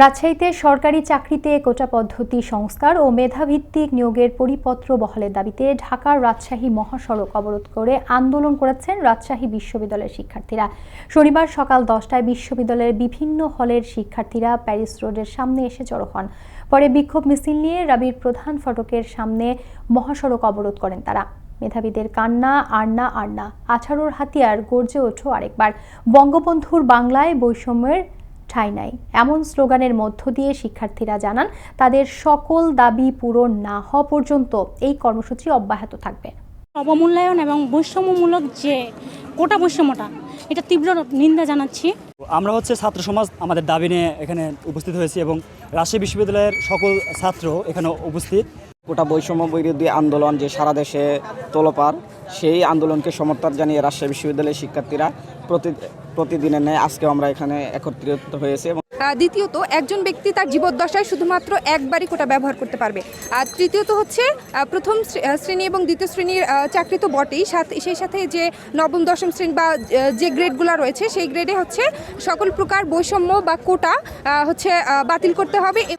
রাজশাহীতে সরকারি চাকরিতে কোটা পদ্ধতি সংস্কার ও মেধাভিত্তিক নিয়োগের পরিপত্র বহালের দাবিতে ঢাকার রাজশাহী মহাসড়ক অবরোধ করে আন্দোলন করেছেন রাজশাহী বিশ্ববিদ্যালয়ের শিক্ষার্থীরা। শনিবার সকাল দশটায় বিশ্ববিদ্যালয়ের বিভিন্ন হলের শিক্ষার্থীরা প্যারিস রোডের সামনে এসে জড়ো হন। পরে বিক্ষোভ মিছিল নিয়ে রাবির প্রধান ফটকের সামনে মহাসড়ক অবরোধ করেন তারা। মেধাবীদের কান্না আন্না আন্না আঠারোর হাতিয়ার গর্জে ওঠো আরেকবার। বঙ্গবন্ধুর বাংলায় বৈষম্যের ঠাঁই নাই এমন স্লোগানের মধ্য দিয়ে শিক্ষার্থীরা জানান, তাদের সকল দাবি পূরণ না হওয়া পর্যন্ত এই কর্মসূচি অব্যাহত থাকবে। অবমূল্যায়ন এবং বৈষম্যমূলক যে কোটা বৈষম্যটা এটা তীব্র নিন্দা জানাচ্ছি। আমরা হচ্ছে ছাত্র সমাজ আমাদের দাবি নিয়ে এখানে উপস্থিত হয়েছি এবং রাজশাহী বিশ্ববিদ্যালয়ের সকল ছাত্র এখানে উপস্থিত। গোটা বৈষম্য বিরোধী আন্দোলন যে সারা দেশে তোলপার সেই আন্দোলনকে সমর্থন জানিয়ে রাজশাহী বিশ্ববিদ্যালয়ের শিক্ষার্থীরা প্রতি প্রতিদিনের ন্যায় আজকে আমরা এখানে একত্রিত হয়েছে দ্বিতীয়ত, একজন ব্যক্তি তার জীবদ্দশায় শুধুমাত্র একবারই কোটা ব্যবহার করতে পারবে। আর তৃতীয়ত হচ্ছে প্রথম শ্রে- শ্রেণি এবং দ্বিতীয় শ্রেণির চাকরি তো বটেই। সাথে, সেই সাথে যে নবম, দশম শ্রেণি বা যে গ্রেডগুলো রয়েছে, সেই গ্রেডে হচ্ছে সকল প্রকার বৈষম্য বা কোটা হচ্ছে বাতিল করতে হবে।